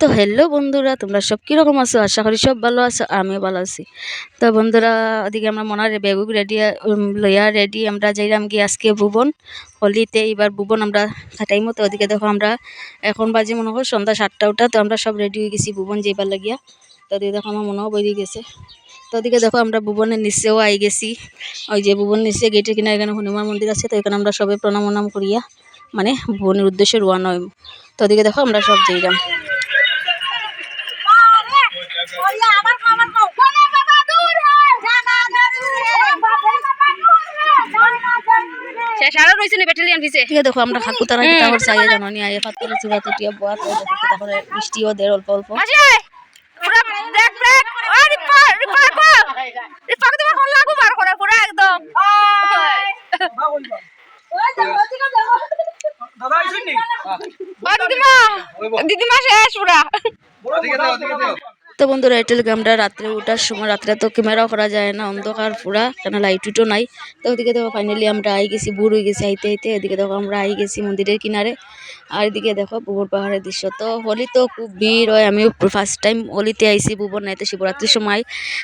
তো হ্যালো বন্ধুরা, তোমরা সব কীরকম আছো? আশা করি সব ভালো আছো, আমিও ভালো আছি। তো বন্ধুরা, ওদিকে আমরা মনে মনার বেগুক রেডি লইয়া রেডি আমরা যাইলাম গিয়ে আজকে ভুবন। হোলিতে এবার ভুবন আমরা খাটাই মতো ওদিকে দেখো আমরা এখন বাজে মনে হয় সন্ধ্যা সাতটা উঠা, তো আমরা সব রেডি হয়ে গেছি ভুবন যাইবার লাগিয়া। তো ওদিকে দেখো আমার মনেও বেরিয়ে গেছে। তো ওদিকে দেখো আমরা ভুবনের নিচেও আই গেছি। ওই যে ভুবন নিচে গেটের কিনা এখানে হনুমান মন্দির আছে, তো এখানে আমরা সবে প্রণাম করিয়া মানে ভুবনের উদ্দেশ্যে রোয়ানা তো ওদিকে দেখো আমরা সব যাইলাম ওরিয়া আবার কো আবার কো বলে বাবা দূর হে জানা জরুরি হে বাবা বাবা দূর হে জানা জরুরি হে শেষ নি ব্যাটালিয়ান ঠিক দেখো আমরা খাকু তারা কিতা করে চাইয়া জানো নি আইয়া পাতলে চুরা তুটিয়া বুয়া তো দেখো বৃষ্টিও দের অল্প অল্প। মাসি পুরা ব্রেক ব্রেক! ও রিপা রিপা কো রিপা তোমার কোন লাগু বার করে পুরা একদম। দিদিমা। দিদিমা শেষ পুরা। তো বন্ধুরা এটার আমরা রাত্রে ওঠার সময়, রাত্রে তো ক্যামেরাও করা যায় না, অন্ধকার পুরা কেন লাইট উঠো নাই। তো ওদিকে দেখো ফাইনালি আমরা আই গেছি বুড় হয়ে গেছি আইতে আইতে। এদিকে দেখো, আমরা আই গেছি মন্দিরের কিনারে। আর এদিকে দেখো বুবর পাহাড়ের দৃশ্য। তো হোলি তো খুব ভিড় হয়, আমিও ফার্স্ট টাইম হোলিতে আইছি ভুবন নাইতে শিবরাত্রির সময়।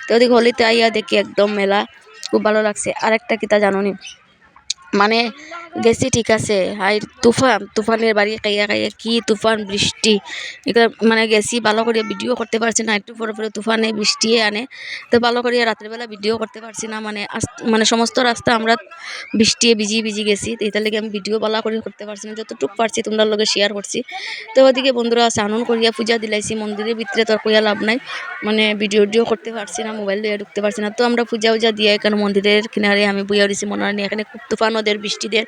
তো ওদিকে হোলিতে আইয়া দেখি একদম মেলা, খুব ভালো লাগছে। আরেকটা কিতা জানো নি? মানে গেছি ঠিক আছে। হাই তুফান, তুফানের বাড়ি কাইয়া কাইয়া কি তুফান, বৃষ্টি। এটা মানে গেছি ভালো করে ভিডিও করতে পারছি না, একটু পরে পরে তুফানে বৃষ্টি আনে। তো ভালো করে রাত্রেবেলা ভিডিও করতে পারছি না মানে মানে সমস্ত রাস্তা আমরা বৃষ্টি ভিজি ভিজি গেছি। তো এটার লেগে আমি ভিডিও ভালো করে করতে পারছি না, যতটুকু পারছি তোমরা লগে শেয়ার করছি। তো ওদিকে বন্ধুরা স্নান করিয়া পূজা দিলাইছি, মন্দিরের ভিতরে তো আর কইয়া লাভ নাই। মানে ভিডিও টিডিও করতে পারছি না মোবাইল দিয়ে ঢুকতে পারছি না। তো আমরা পূজা উজা দিয়ে এখানে মন্দিরের কিনারে আমি বইয়া রয়েছি মনে হয় এখানে খুব তুফান ওদের বৃষ্টিদের।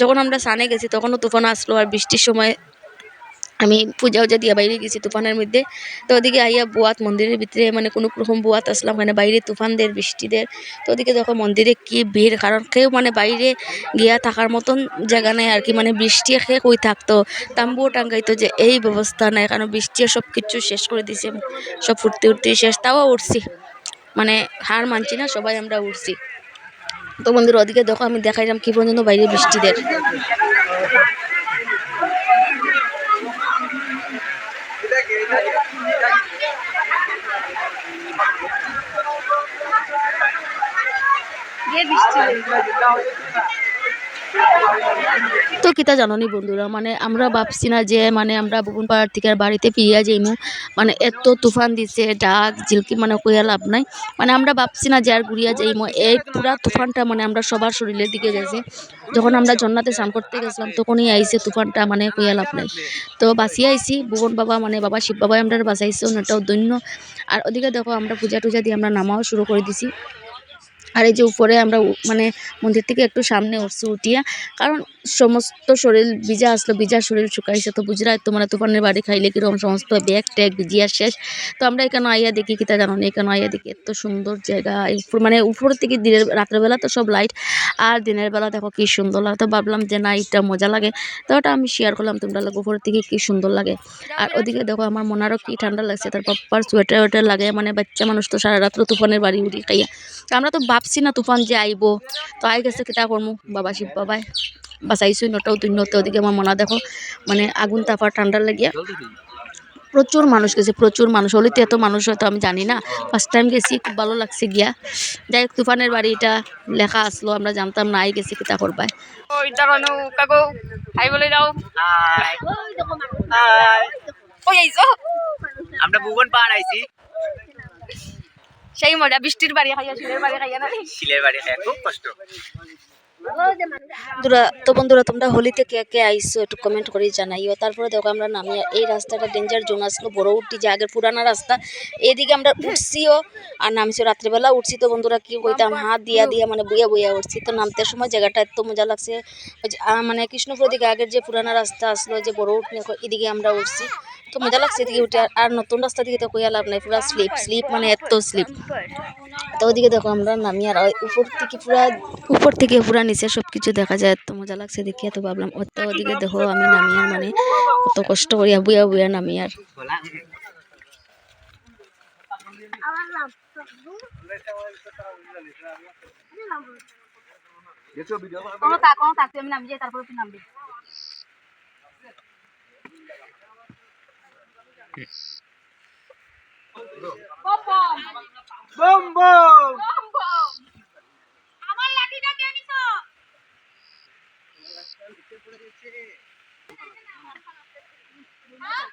যখন আমরা সানে গেছি, তখনও তুফান আসলো আর বৃষ্টির সময় আমি পূজা উজা দিয়ে বাইরে গেছি তুফানের মধ্যে, তো ওদিকে আইয়া বুয়াত মন্দিরের ভিতরে মানে কোনো রকম বুয়াত আসলাম মানে বাইরে তুফানদের, বৃষ্টিদের। তো ওদিকে দেখো মন্দিরে কি ভিড়, কারণ কেউ মানে বাইরে গিয়া থাকার মতন জায়গা নেই আর কি মানে বৃষ্টি খেয়ে কই থাকতো। তাম্বুও টাঙ্গাইতো যে এই ব্যবস্থা নাই, কারণ বৃষ্টি সব কিছু শেষ করে দিছে, সব ফুটতে উঠতে শেষ, তাও উঠছি মানে হার মানছি না, সবাই আমরা উঠছি তো বন্ধুর ওদিকে দেখো আমি দেখাইলাম কি পর্যন্ত বাইরে বৃষ্টিদের তো কিতা জাননি বন্ধুরা? মানে আমরা ভাবছি না যে মানে আমরা বুকুন পাড়ার থেকে বাড়িতে ফিরিয়া যাইমু। মানে এত তুফান দিছে, ডাক, ঝিলকি মানে কইয়া লাভ নাই। মানে আমরা ভাবছি না যে আর ঘুরিয়া যাইমু। এই পুরা তুফানটা মানে আমরা সবার শরীরের দিকে গেছে। যখন আমরা জন্নাতে স্নান করতে গেছিলাম, তখনই আইছে তুফানটা মানে কইয়া লাভ নাই। তো বাঁচিয়ে আইছি ভুবন বাবা মানে বাবা, শিব বাবাই আমরা বাঁচাইছে, ওনাটাও দৈন্য। আর ওদিকে দেখো, আমরা পূজা টুজা দিয়ে আমরা নামাও শুরু করে দিছি। আর এই যে উপরে আমরা মানে মন্দির থেকে একটু সামনে উঠছি উঠিয়া কারণ সমস্ত শরীর ভিজা আসলো, ভিজা শরীর শুকাইছে। তো বুঝরা তো মানে তুফানের বাড়ি খাইলে কীরকম সমস্ত ব্যাগ ট্যাগ ভিজিয়া শেষ। তো আমরা এখানে আইয়া দেখি কিতা জানো না, এখানে আইয়া দেখি এত সুন্দর জায়গা। মানে উপর থেকে দিনের রাত্রেবেলা তো সব লাইট আর দিনের বেলা দেখো কি সুন্দর লাগে। তো ভাবলাম যে না এটা মজা লাগে। তো ওটা আমি শেয়ার করলাম তোমরা লোক উপর থেকে কি সুন্দর লাগে। আর ওদিকে দেখো আমার মনারও কি ঠান্ডা লাগছে, তার পাপ্পার সোয়েটার ওয়েটার লাগে। মানে বাচ্চা মানুষ তো সারা রাত্র তুফানের বাড়ি উড়ি খাইয়া। তো আমরা তো ভাবছি না তুফান যে আইব। তো আই গেছে কিতা করমু? বাবা শিব বাবাই বাঁচাইছো নটাও দুই নটা ওদিকে আমার মনা দেখো। মানে আগুন তাপা ঠান্ডা লাগিয়া। প্রচুর মানুষ গেছে প্রচুর মানুষ হলিতে এত মানুষ হয়তো আমি জানি না। ফার্স্ট টাইম গেছি খুব ভালো লাগছে গিয়া। যাই হোক তুফানের বাড়ি এটা লেখা আসলো আমরা জানতাম না আই গেছি কিতা করবাই ওই দাঁড়ানো কাকু হাই বলে দাও হাই হাই ওই আইছো আমরা ভুবন পাহাড় আইছি সেই মজা বৃষ্টির বাড়ি খাইয়া শিলের বাড়ি খাইয়া না শিলের বাড়ি খায় খুব কষ্ট। তো বন্ধুরা, তোমরা হোলিতে কে কে আইসো একটু কমেন্ট করে জানাইও। তারপরে দেখো আমরা নামিয়ে, এই রাস্তাটা ডেঞ্জার জোন আসলো, বড় উঠি যে আগের পুরানা রাস্তা, এদিকে আমরা উঠছিও আর নামছিও রাত্রেবেলা উঠছি তো বন্ধুরা, কি কইতাম, হাত দিয়া দিয়া মানে বইয়া বইয়া উঠছি। তো নামতে সময় জায়গাটা এত মজা লাগছে মানে কৃষ্ণপুর দিকে আগের যে পুরানা রাস্তা আসলো যে বড় উঠ এদিকে আমরা উঠছি। তো মজা লাগছে এদিকে উঠে, আর- নতুন রাস্তা দিকে তো কইয়া লাভ নাই, পুরা স্লিপ স্লিপ মানে এত স্লিপ তো ওদিকে দেখো আমরা নামি আর উপর থেকে পুরা, উপর থেকে পুরা নিচে সব কিছু দেখা যায়। এত মজা লাগছে দেখি তো ভাবলাম ও তো ওদিকে দেখো, আমি নামি আর মানে কত কষ্ট করিয়া বুয়া বুয়া নামি আর। কোনো তা কোনো থাকতে আমি নামি যাই তারপরে তুই নামবি বম বম আমার লাঠিটা কে নিছো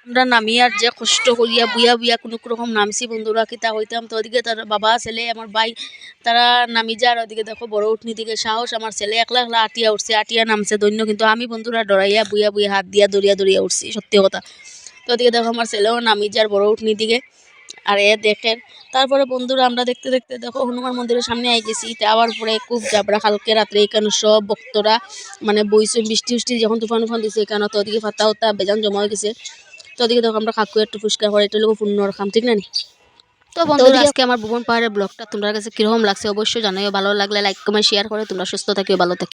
আমরা নামি আর যে কষ্ট করিয়া বুয়া বুয়া কোনো রকম নামছি বন্ধুরা, কিতা হইতাম, তো ওদিকে তার বাবা ছেলে, আমার ভাই, তারা নামি যার ওদিকে দেখো বড় উঠনি দিকে সাহস, আমার ছেলে একলা একলা আটিয়া উঠছে, আটিয়া নামছে দৈন্য, কিন্তু আমি বন্ধুরা ডরাইয়া বুয়া বুয়া হাত দিয়া দরিয়া দরিয়া উঠছি, সত্যি কথা। তো ওদিকে দেখো আমার ছেলেও নামি যার বড় উঠনি দিকে আর এ দেখেন তারপরে বন্ধুরা আমরা দেখতে দেখতে দেখো হনুমান মন্দিরের সামনে আই গেছি আবার পরে খুব জাবড়া কালকে রাত্রে এখানে সব ভক্তরা মানে বইছে বৃষ্টি উষ্টি যখন তুফান উফান দিছে এখানে তো ওদিকে ফাতা উতা বেজান জমা হয়ে গেছে। তো ওদিকে দেখো আমরা কাকু একটু ফুসকা করে এটা লোক পূর্ণ রাখাম ঠিক না নি? তো বন্ধুরা আজকে আমার ভুবন পাহাড়ের ব্লগটা তোমার কাছে কীরকম লাগছে অবশ্যই জানাইও ভালো লাগলে লাইক কমেন্ট শেয়ার করে তোমরা সুস্থ থাকিও ভালো থাকি